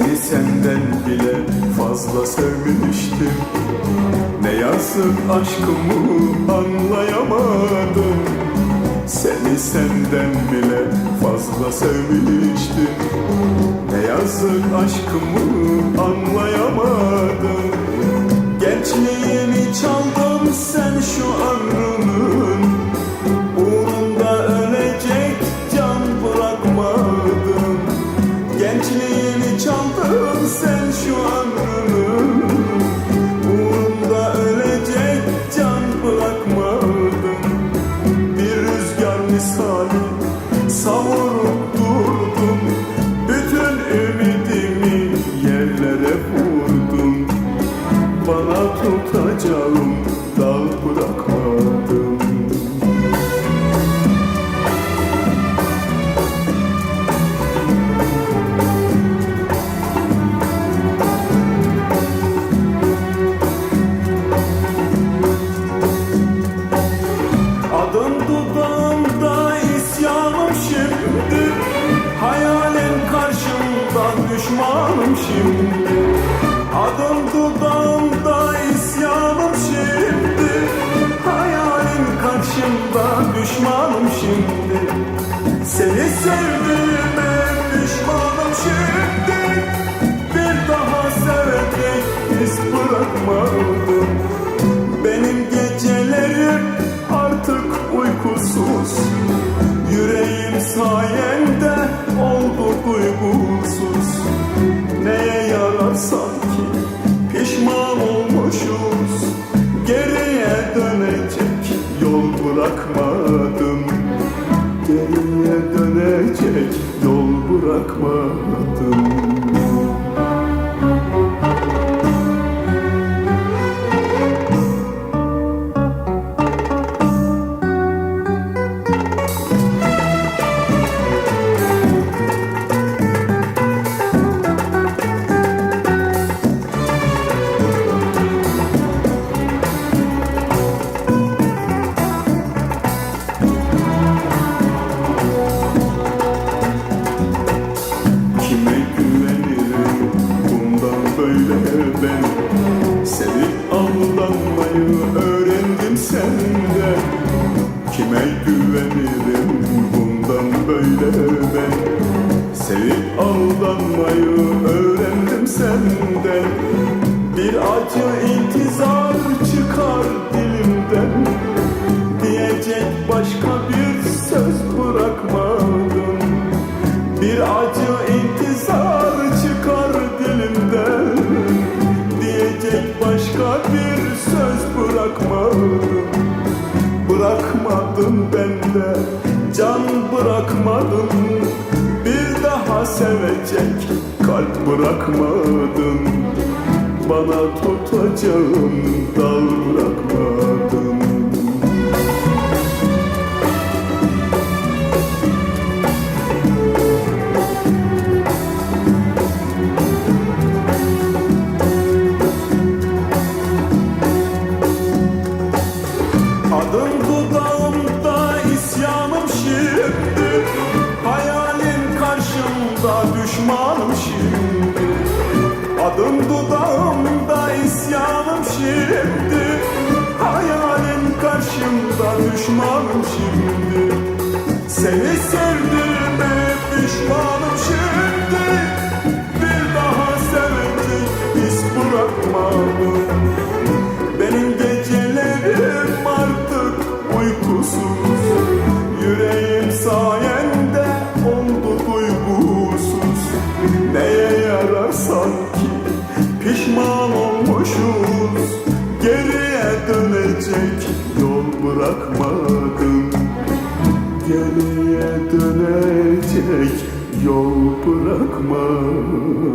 senden bile fazla sevmiştim. Ne yazık aşkımı anlayamadım. Seni senden bile fazla sevmiştim. Ne yazık aşkımı anlayamadım. Gençliğimi çaldım sen şu ömrümün. Uğrunda ölecek can bırakmadın. Gençliğimi çaldın sen şu ömrümün Uğrunda ölecek can bırakmadın. Bir rüzgar misali savurup durdun. Bütün ümidimi yerlere vurdun. Bana tutacağım Seni sevdiğime Geriye dönecek yol bırakmadım Sevip aldanmayı öğrendim senden. Bir acı intizar çıkar dilimden. Diyecek başka bir sevecek kalp bırakmadım Bana tutacağım dal bırakmadım Adın dudağımda yol bırakmadım